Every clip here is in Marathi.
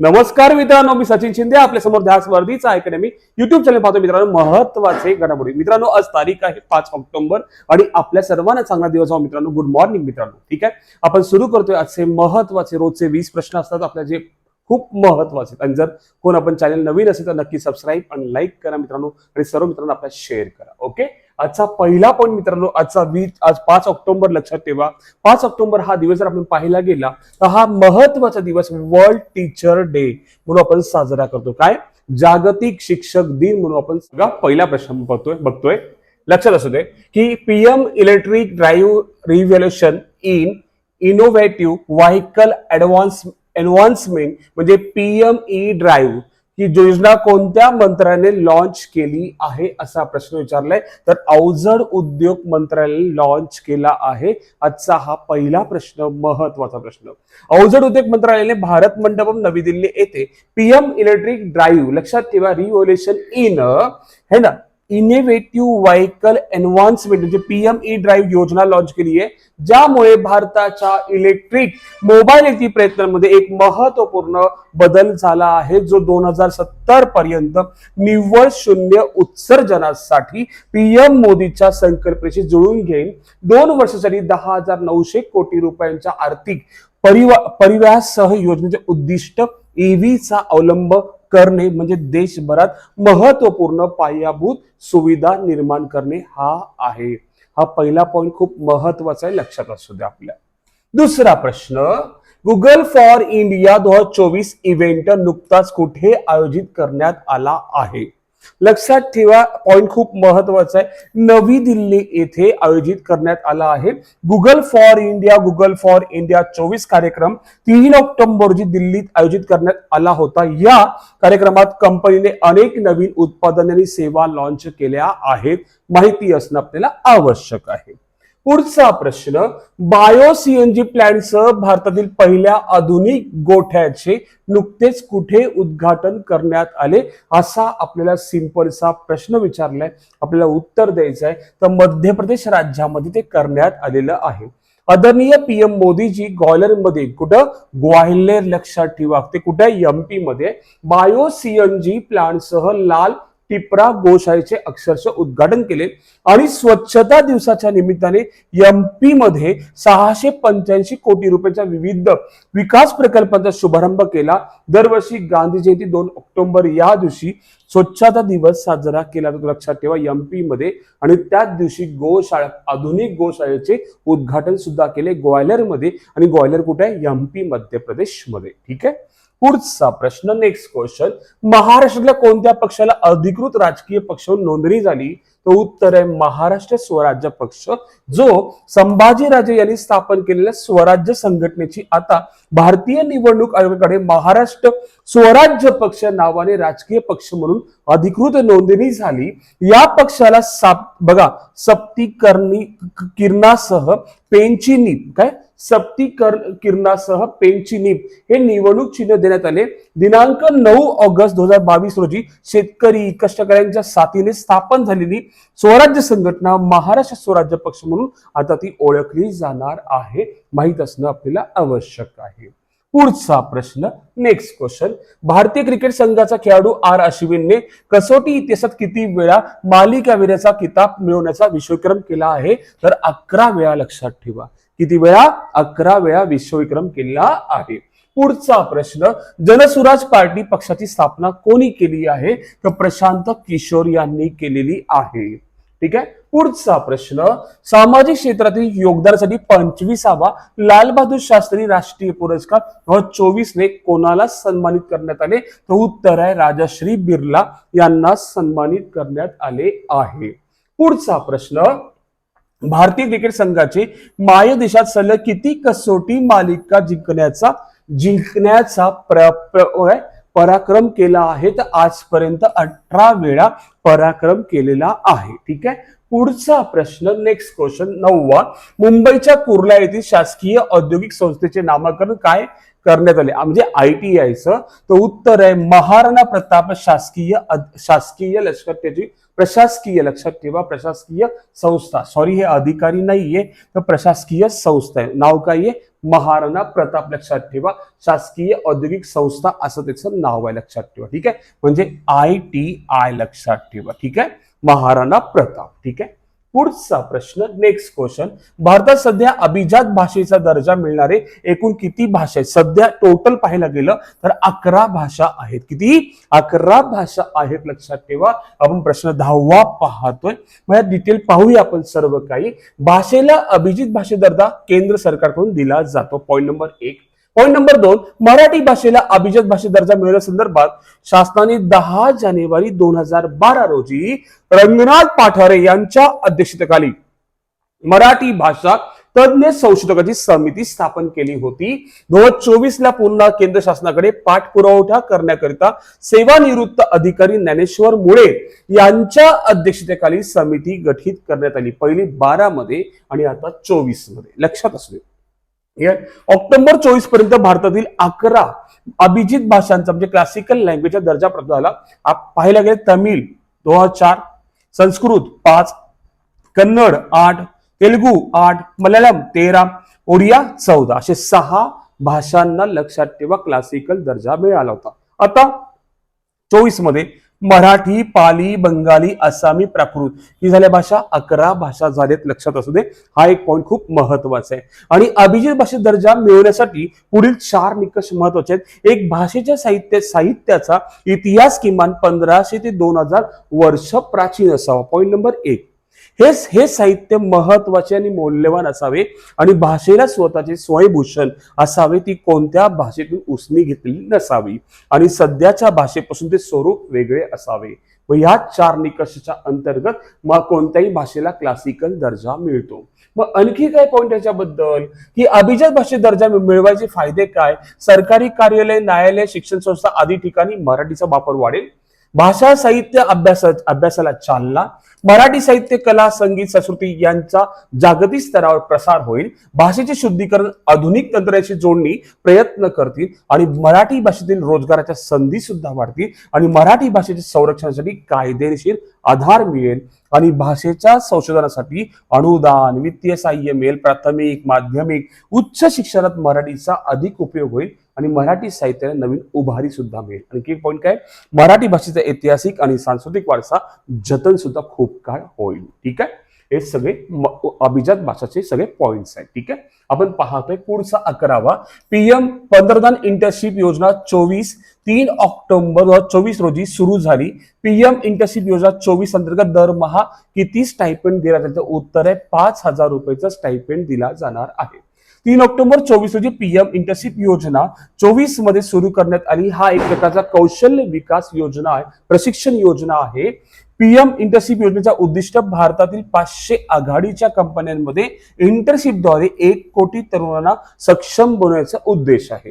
नमस्कार मित्रांनो मी सचिन शिंदे आपल्यासमोर ध्यास वर्धीचा अकॅडमी युट्यूब चॅनल पाहतो मित्रांनो महत्त्वाचे घडामोडी. मित्रांनो आज तारीख आहे पाच ऑक्टोबर आणि आपल्या सर्वांना चांगला दिवस हवा मित्रांनो गुड मॉर्निंग मित्रांनो ठीक आहे? आपण सुरू करतोय आजचे महत्त्वाचे रोजचे वीस प्रश्न असतात आपल्या जे खूप महत्त्वाचे आणि जर कोण आपण चॅनल नवीन असेल तर नक्की सबस्क्राईब आणि लाईक करा मित्रांनो आणि सर्व मित्रांनो आपल्या शेअर करा ओके आजचा पहिला पॉईंट मित्रांनो आजचा वीस आज पाच ऑक्टोबर लक्षात ठेवा. पाच ऑक्टोबर हा दिवस जर आपण पाहिला गेला तर हा महत्त्वाचा दिवस वर्ल्ड टीचर डे म्हणून आपण साजरा करतो. काय? जागतिक शिक्षक दिन म्हणून आपण सगळा पहिला प्रश्न बघतोय बघतोय. लक्षात असू दे की PM electric drive revolution in innovative vehicle advance advancement म्हणजे पीएम ई ड्राईव्ह ही योजना कोणत्या मंत्र्याने लॉन्च केली आहे असा प्रश्न विचारलाय. तर अवजड उद्योग मंत्र्याने लॉन्च केला आहे. आजचा हा पहिला प्रश्न महत्त्वाचा प्रश्न. अवजड उद्योग मंत्रालयाने भारत मंडपम नवी दिल्ली येथे पीएम इलेक्ट्रिक ड्राईव्ह लक्षात ठेवा रिव्होल्युशन इन है ना? इनोव्हेटिव्ह व्हायकल एनव्हान्समेंट म्हणजे पीएम ई ड्राईव्ह योजना लॉन्च केली आहे ज्यामुळे भारताच्या इलेक्ट्रिक मोबाइलिटी प्रयत्नांमध्ये एक महत्त्वपूर्ण बदल झाला आहे जो दोन हजार सत्तर पर्यंत निव्वळ शून्य उत्सर्जनासाठी पीएम मोदीच्या संकल्पनेशी जुळून घेईल. दोन वर्षासाठी दहा हजार नऊशे कोटी रुपयांच्या आर्थिक परिवा परिव्यासह योजनेचे उद्दिष्ट ईव्हीचा अवलंब करणे म्हणजे देशभरात महत्त्वपूर्ण पायाभूत सुविधा निर्माण करणे हा आहे. हा पहिला पॉइंट खूप महत्त्वाचा आहे लक्षात असू द्या आपल्या. दुसरा प्रश्न गुगल फॉर इंडिया दोन हजार चोवीस इव्हेंट नुकताच कुठे आयोजित करण्यात आला आहे? लक्षात ठेवा पॉइंट खूप महत्त्वाचा आहे. नवी दिल्ली येथे आयोजित करण्यात आला आहे. Google for India Google for India चोवीस कार्यक्रम तीन ऑक्टोबर रोजी दिल्लीत आयोजित करण्यात आला होता. या कार्यक्रमात कंपनीने अनेक नवीन उत्पादने आणि सेवा लॉन्च केल्या आहेत. माहिती असणं आपल्याला आवश्यक आहे. पुढचा प्रश्न बायो सीएनजी प्लॅन्टसह भारतातील पहिल्या आधुनिक गोठ्याचे नुकतेच कुठे उद्घाटन करण्यात आले असा आपल्याला सिंपलचा प्रश्न विचारलाय आपल्याला उत्तर द्यायचं आहे तर मध्य प्रदेश राज्यामध्ये ते करण्यात आलेलं आहे. आदरणीय पीएम मोदीजी ग्वाल्हेरमध्ये कुठं? ग्वाल्हेर लक्षात ठेवा. ते कुठे? एमपी मध्ये. बायो सीएनजी प्लांटसह लाल टिपरा गोशाळेचे अक्षरशः उद्घाटन केले. आणि स्वच्छता दिवसाच्या निमित्ताने एमपी मध्ये सहाशे पंच्याऐंशी कोटी रुपयांच्या विविध विकास प्रकल्पांचा शुभारंभ केला. दरवर्षी गांधी जयंती दोन ऑक्टोबर या दिवशी स्वच्छता दिवस साजरा केला जातो. लक्षात ठेवा एमपी मध्ये. आणि त्याच दिवशी गोशाळा आधुनिक गोशाळेचे उद्घाटन सुद्धा केले ग्वाल्हेरमध्ये आणि ग्वालियर कुठे आहे? एमपी मध्य प्रदेशमध्ये ठीक आहे? पुढचा प्रश्न नेक्स्ट क्वेश्चन महाराष्ट्रातल्या कोणत्या पक्षाला अधिकृत राजकीय पक्ष नोंदणी झाली? तर उत्तर आहे महाराष्ट्र स्वराज्य पक्ष जो संभाजीराजे यांनी स्थापन केलेल्या स्वराज्य संघटनेची आता भारतीय निवडणूक आयोगाकडे महाराष्ट्र स्वराज्य पक्ष नावाने राजकीय पक्ष म्हणून अधिकृत नोंदणी झाली. या पक्षाला साप बघा सप्तीकरणी किरणासह पेनची नीप काय? सप्ती किरणासह पेनची नीप हे निवडणूक चिन्ह देण्यात आले. दिनांक नऊ ऑगस्ट दोन हजार बावीस रोजी शेतकरी कष्टकऱ्यांच्या साथीने स्थापन झालेली स्वराज्य संघटना महाराष्ट्र स्वराज्य पक्ष म्हणून आता ती ओळखली जाणार आहे. माहीत असणं आपल्याला आवश्यक आहे. पुढचा प्रश्न नेक्स्ट क्वेश्चन भारतीय क्रिकेट संघाचा खेळाडू आर अश्विनने कसोटी इतिहासात किती वेळा मालिकावीराचा किताब मिळवण्याचा विश्वविक्रम केला आहे? तर अकरा वेळा लक्षात ठेवा. किती वेळा? अकरा वेळा विश्वविक्रम केला आहे. पुढचा प्रश्न जनसुराज पार्टी पक्षाची स्थापना कोणी केली आहे? तर प्रशांत किशोर यांनी केलेली आहे. ठीक आहे? पुढचा प्रश्न सामाजिक क्षेत्रातील योगदानासाठी पंचवीसावा लालबहादूर शास्त्री राष्ट्रीय पुरस्कार दोन चोवीस ने कोणाला सन्मानित करण्यात आले? तर उत्तर आहे राजश्री बिर्ला यांना सन्मानित करण्यात आले आहे. पुढचा प्रश्न भारतीय क्रिकेट संघाचे माय देशात सलग किती कसोटी मालिका जिंकण्याचा जिंकण्याचा प्र, प्र, पराक्रम केला आहे तर आजपर्यंत अठरा वेळा पराक्रम केलेला आहे. ठीक आहे? पुढचा प्रश्न नेक्स्ट क्वेश्चन नववा. मुंबईच्या कुर्ला येथील शासकीय औद्योगिक संस्थेचे नामकरण काय? करण्यात आले. म्हणजे आय टी आयचं तर उत्तर आहे महाराणा प्रताप शासकीय शासकीय लष्कर, त्याची प्रशासकीय लक्षात ठेवा, प्रशासकीय संस्था. सॉरी हे अधिकारी नाहीये, तर प्रशासकीय संस्था आहे. नाव काय आहे? महाराणा प्रताप लक्षात ठेवा. शासकीय औद्योगिक संस्था असं त्याचं नाव आहे, लक्षात ठेवा. ठीक आहे? म्हणजे आय टी आय लक्षात ठेवा. ठीक आहे? महाराणा प्रताप. ठीक आहे? पुढचा प्रश्न नेक्स्ट क्वेश्चन भारतात सध्या अभिजात भाषेचा दर्जा मिळणारे एकूण किती भाषा आहेत? सध्या टोटल पाहायला गेलं तर अकरा भाषा आहेत. किती? अकरा भाषा आहेत लक्षात ठेवा. आपण प्रश्न दहावा पाहतोय. मग डिटेल पाहूया आपण सर्व काही. भाषेला अभिजित भाषे दर्जा केंद्र सरकारकडून दिला जातो. पॉईंट नंबर एक. पॉईंट नंबर दोन मराठी भाषेला अभिजात भाषे दर्जा मिळवण्यासंदर्भात शासनाने दहा जानेवारी दोन हजार बारा रोजी रंगनाथ पाठारे यांच्या अध्यक्षतेखाली मराठी भाषा तज्ञ संशोधकाची समिती स्थापन केली होती. दोन हजार चोवीस ला पुन्हा केंद्र शासनाकडे पाठपुरवठा करण्याकरिता सेवानिवृत्त अधिकारी ज्ञानेश्वर मुळे यांच्या अध्यक्षतेखाली समिती गठीत करण्यात आली. पहिली बारा मध्ये आणि आता चोवीसमध्ये लक्षात असू दे. ऑक्टोबर चोवीसपर्यंत भारतातील अकरा अभिजित भाषांचा म्हणजे क्लासिकल लँग्वेजचा दर्जा प्राप्त झाला. पाहायला गेले तमिळ दोहा हजार चार संस्कृत पाच कन्नड आठ तेलुगू आठ मल्याळम तेरा ओडिया चौदा असे सहा भाषांना लक्षात ठेवा क्लासिकल दर्जा मिळाला होता. आता चोवीसमध्ये मराठी पाली बंगाली आसामी प्राकृत. ही झाल्या भाषा अकरा भाषा झाल्यात लक्षात असू दे. हा एक पॉईंट खूप महत्त्वाचा आहे. आणि अभिजित भाषेत दर्जा मिळवण्यासाठी पुढील चार निकष महत्त्वाचे आहेत. एक भाषेच्या साहित्य साहित्याचा इतिहास किमान पंधराशे ते दोन हजार वर्ष प्राचीन असावा. पॉईंट नंबर एक. हे हे साहित्य महत्त्वाचे आणि मौल्यवान असावे आणि भाषेला स्वतःचे स्वयंभूषण असावे ती कोणत्या भाषेतून उसनी घेतलेली नसावी. आणि सध्याच्या भाषेपासून ते स्वरूप वेगळे असावे. व या चार निकषाच्या अंतर्गत मग कोणत्याही भाषेला क्लासिकल दर्जा मिळतो. मग आणखी काय पॉईंट याच्याबद्दल की अभिजात भाषेत दर्जा मिळवायचे फायदे काय? सरकारी कार्यालय न्यायालय शिक्षण संस्था आदी ठिकाणी मराठीचा वापर वाढेल? भाषा साहित्य अभ्यासा अभ्यासाला चालना मराठी साहित्य कला संगीत संस्कृती यांचा जागतिक स्तरावर प्रसार होईल. भाषेचे शुद्धीकरण आधुनिक तंत्राशी जोडणी प्रयत्न करतील आणि मराठी भाषेतील रोजगाराच्या संधी सुद्धा वाढतील आणि मराठी भाषेच्या संरक्षणासाठी कायदेशीर आधार मिळेल आणि भाषेच्या संशोधनासाठी अनुदान वित्तीय सहाय्य मिळेल प्राथमिक माध्यमिक उच्च शिक्षणात मराठीचा अधिक उपयोग होईल आणि मराठी साहित्याला नवीन उभारी सुद्धा मिळेल. आणखी एक पॉईंट काय? मराठी भाषेचा ऐतिहासिक आणि सांस्कृतिक वारसा जतन सुद्धा खूप काळ होईल. ठीक आहे? हे सगळे अभिजात भाषाचे सगळे पॉइंट्स आहेत ठीक आहे? आपण पाहतोय पुढचा अकरावा. पीएम पंतप्रधान इंटर्नशिप योजना चोवीस तीन ऑक्टोबर दोन हजार चोवीस रोजी सुरू झाली. पीएम इंटर्नशिप योजना चोवीस अंतर्गत दरमहा किती स्टायपेंड दिला त्याचं उत्तर आहे पाच हजार रुपयाचं स्टायपेंड दिला जाणार आहे. तीन ऑक्टोबर चोवीस रोजी पीएम इंटर्नशिप योजना चोवीसमध्ये सुरू करण्यात आली. हा एक प्रकारचा कौशल्य विकास योजना आहे प्रशिक्षण योजना आहे. पीएम इंटरशिप योजनेचा उद्दिष्ट भारतातील पाचशे आघाडीच्या कंपन्यांमध्ये इंटरशिपद्वारे एक कोटी तरुणांना सक्षम बनवण्याचा उद्देश आहे.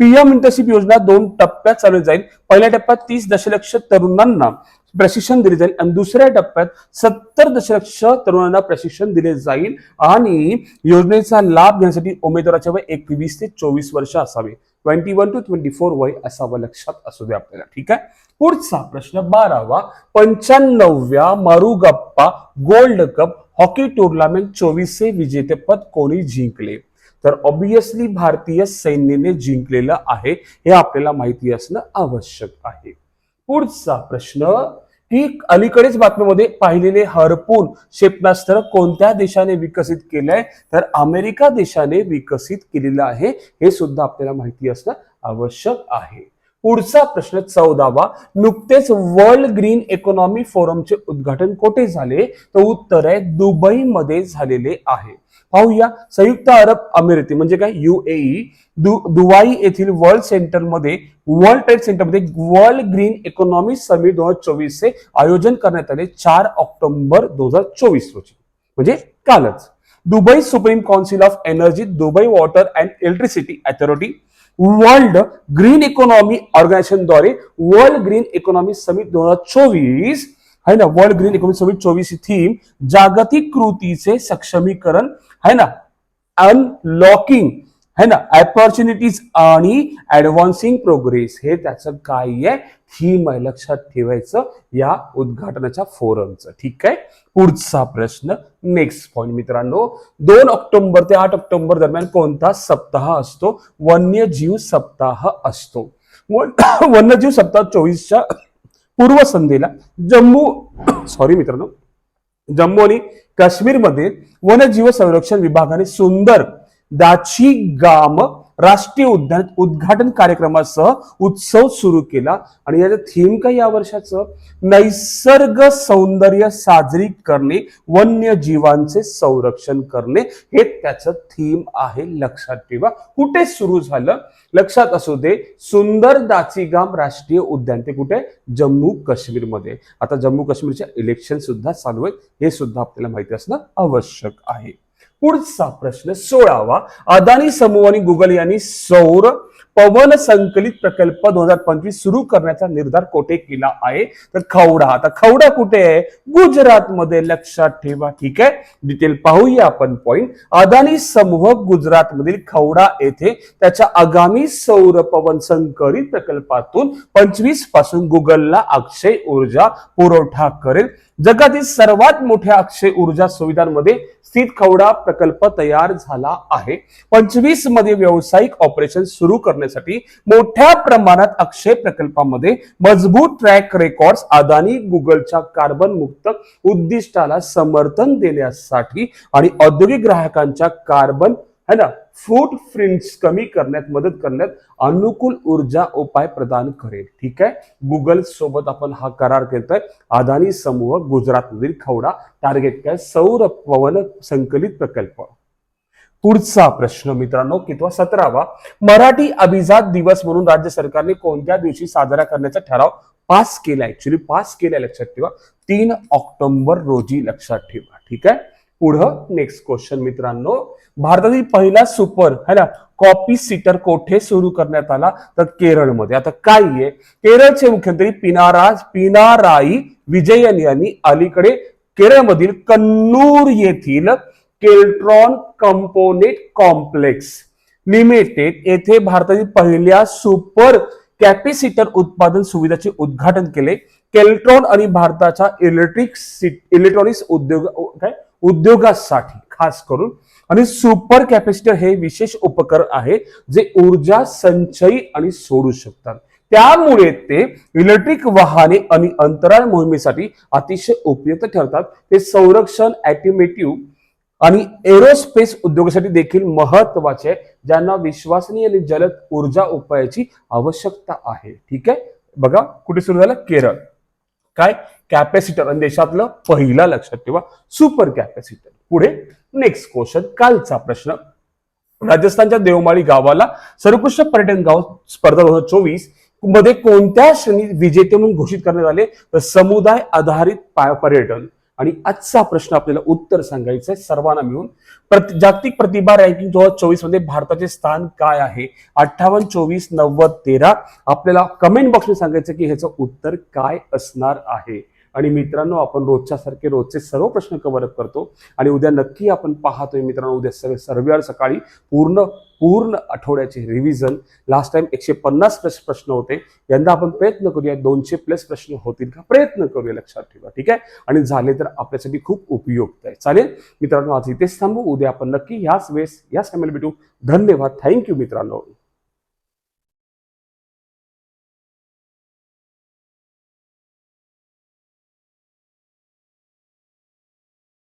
पीएम इंटरशिप योजना दोन टप्प्यात चालू जाईल. पहिल्या टप्प्यात तीस दशलक्ष तरुणांना प्रशिक्षण दिले जाईल आणि दुसऱ्या टप्प्यात सत्तर दशलक्ष तरुणांना प्रशिक्षण दिले जाईल आणि योजनेचा लाभ घेण्यासाठी उमेदवाराच्या वय एकवीस ते चोवीस वर्ष असावे. Twenty one two twenty four वय असावं लक्षात असू दे आपल्याला ठीक आहे? पुढचा प्रश्न बारावा पंच्याण्णव्या Murugappa gold cup hockey tournament चोवीसचे विजेतेपद कोणी जिंकले? तर ऑब्विसली भारतीय सैन्याने जिंकलेलं आहे हे आपल्याला माहिती असणं आवश्यक आहे. पुढचा प्रश्न की अलीकडेच बातमीमध्ये पाहिलेले हरपून क्षेपणास्त्र कोणत्या देशाने विकसित केलंय तर अमेरिका देशाने विकसित केलेलं आहे हे सुद्धा आपल्याला माहिती असणं आवश्यक आहे. पुढचा प्रश्न चौदावा. नुकतेच वर्ल्ड ग्रीन इकॉनॉमी फोरमचे उद्घाटन कोठे झाले? तर उत्तर आहे दुबईमध्ये झालेले आहे. पाहूया. संयुक्त अरब अमिराती म्हणजे काय? युएई दु दुवाई येथील वर्ल्ड सेंटरमध्ये वर्ल्ड ट्रेड सेंटरमध्ये वर्ल्ड ग्रीन इकॉनॉमी समिट दोन हजार चोवीसचे आयोजन करण्यात आले चार ऑक्टोबर दोन हजार चोवीस रोजी. म्हणजे कालच. Dubai supreme council of energy Dubai water and electricity authority world green economy ऑर्गनायझेशनद्वारे world green economy summit दोन हजार चोवीस है ना? वर्ल्ड ग्रीन इकॉनॉमी समिट चोवीस ही थीम जागतिक कृतीचे सक्षमीकरण है ना? अनलॉकिंग है ना? ऑपॉर्च्युनिटीज आणि ऍडव्हान्सिंग प्रोग्रेस हे त्याचं काय आहे? थीम आहे. लक्षात ठेवायचं या उद्घाटनाच्या फोरमचं. ठीक आहे? पुढचा प्रश्न नेक्स्ट पॉइंट मित्रांनो दोन ऑक्टोबर ते आठ ऑक्टोबर दरम्यान कोणता सप्ताह असतो? वन्यजीव सप्ताह असतो. वन्यजीव सप्ताह चोवीसच्या पूर्वसंध्येला जम्मू सॉरी मित्रांनो जम्मू आणि काश्मीरमध्ये वन्यजीव संरक्षण विभागाने सुंदर दाची गाम राष्ट्रीय उद्यान उद्घाटन कार्यक्रमासह उत्सव सुरू केला. आणि याचं थीम काय या वर्षाचं? नैसर्ग सौंदर्य साजरी करणे वन्यजीवांचे संरक्षण करणे हे त्याचं थीम आहे लक्षात ठेवा. कुठे सुरू झालं? लक्षात असू दे सुंदर दाचीगाम राष्ट्रीय उद्यान. ते कुठे? जम्मू काश्मीरमध्ये. आता जम्मू काश्मीरचे इलेक्शन सुद्धा चालू आहेत. हे सुद्धा आपल्याला माहिती असणं आवश्यक आहे. पुढचा प्रश्न सोळावा. अदानी समूह आणि गुगल यांनी सौर पवन संकलित प्रकल्प दोन हजार पंचवीस सुरू करण्याचा निर्धार कोठे केला आहे? तर खवडा. आता खवडा कुठे आहे? गुजरात मध्ये लक्षात ठेवा. ठीक आहे? डिटेल पाहूया आपण पॉइंट अदानी समूह गुजरात मधील खवडा येथे त्याच्या आगामी सौर पवन संकलित प्रकल्पातून पंचवीसपासून गुगलला अक्षय ऊर्जा पुरवठा करेल. जगातील सर्वात मोठ्या अक्षय ऊर्जा सुविधांमध्ये स्थित खवडा प्रकल्प तयार झाला आहे. पंचवीसमध्ये व्यावसायिक ऑपरेशन सुरू करण्यासाठी मोठ्या प्रमाणात अक्षय प्रकल्पामध्ये मजबूत ट्रॅक रेकॉर्ड्स अदानी गुगलच्या कार्बन मुक्त उद्दिष्टाला समर्थन देण्यासाठी आणि औद्योगिक ग्राहकांच्या कार्बन है ना? फूट प्रिंट्स कमी करण्यात मदत करण्यात अनुकूल ऊर्जा उपाय प्रदान करेल. ठीक आहे? गुगल सोबत आपण हा करार करतोय अदानी समूह गुजरातमधील खवडा टार्गेट काय? सौर पवन संकलित प्रकल्प. पुढचा प्रश्न मित्रांनो कितवा? सतरावा. मराठी अभिजात दिवस म्हणून राज्य सरकारने कोणत्या दिवशी साजरा करण्याचा ठराव पास केला ऍक्च्युली पास केलाय लक्षात ठेवा. तीन ऑक्टोबर रोजी लक्षात ठेवा. ठीक आहे? पुढं नेक्स्ट क्वेश्चन मित्रांनो. भारतातील पहिला सुपर है ना? कॉपी सीटर कोठे सुरू करण्यात आला? तर केरळमध्ये. आता काय आहे? केरळचे मुख्यमंत्री पिनाराज पिनाराई विजयन यांनी अलीकडे केरळमधील कन्नूर येथील केल्ट्रॉन कंपोनेट कॉम्प्लेक्स लिमिटेड येथे भारतातील पहिल्या सुपर कॅपॅसिटर उत्पादन सुविधाचे उद्घाटन केले. केल्ट्रॉन आणि भारताच्या इलेक्ट्रिक इलेक्ट्रॉनिक्स उद्योग काय? उद्योगासाठी खास करून. आणि सुपर कॅपॅसिटर हे विशेष उपकरण आहे जे ऊर्जा संचयी आणि सोडू शकतात. त्यामुळे ते इलेक्ट्रिक वाहने आणि अंतराळ मोहिमेसाठी अतिशय उपयुक्त ठरतात. ते संरक्षण ॲटोमेटिव्ह आणि एरोस्पेस उद्योगासाठी देखील महत्त्वाचे आहे ज्यांना विश्वसनीय आणि जलद ऊर्जा उपायाची आवश्यकता आहे. ठीक आहे? बघा कुठे सुरू झालं? केरळ. काय? कॅपॅसिटर. आणि देशातलं पहिला लक्षात ठेवा सुपर कॅपॅसिटर. पुढे नेक्स्ट क्वेश्चन कालचा प्रश्न. राजस्थानच्या देवमाळी गावाला सर्वोत्कृष्ट पर्यटन गाव स्पर्धा दोन हजार चोवीसमध्ये कोणत्या श्रेणीत विजेते म्हणून घोषित करण्यात आले? तर समुदाय आधारित पर्यटन. आणि आजचा प्रश्न आपल्याला उत्तर सांगायचं आहे सर्वांना मिळून. प्रति- जागतिक प्रतिभा रँकिंग दोन हजार चोवीसमध्ये भारताचे स्थान काय आहे? अठ्ठावन्न चोवीस नव्वद तेरा. आपल्याला कमेंट बॉक्समध्ये सांगायचं की ह्याचं उत्तर काय असणार आहे? आणि मित्रांनो आपण रोजच्या सारखे रोजचे सर्व प्रश्न कव्हरअप करतो. आणि उद्या नक्की आपण पाहतोय मित्रांनो उद्या सगळे सर्विवार सकाळी पूर्ण पूर्ण आठवड्याचे रिव्हिजन लास्ट टाइम एकशे पन्नास प्लस प्रश्न होते. यंदा आपण प्रयत्न करूया दोनशे प्लस प्रश्न होतील का? प्रयत्न करूया लक्षात ठेवा ठीक आहे? आणि झाले तर आपल्यासाठी खूप उपयुक्त आहे. चालेल? मित्रांनो आज इथेच थांबू. उद्या आपण नक्की ह्याच वेळेस याच टायमाला भेटू धन्यवाद थँक्यू मित्रांनो.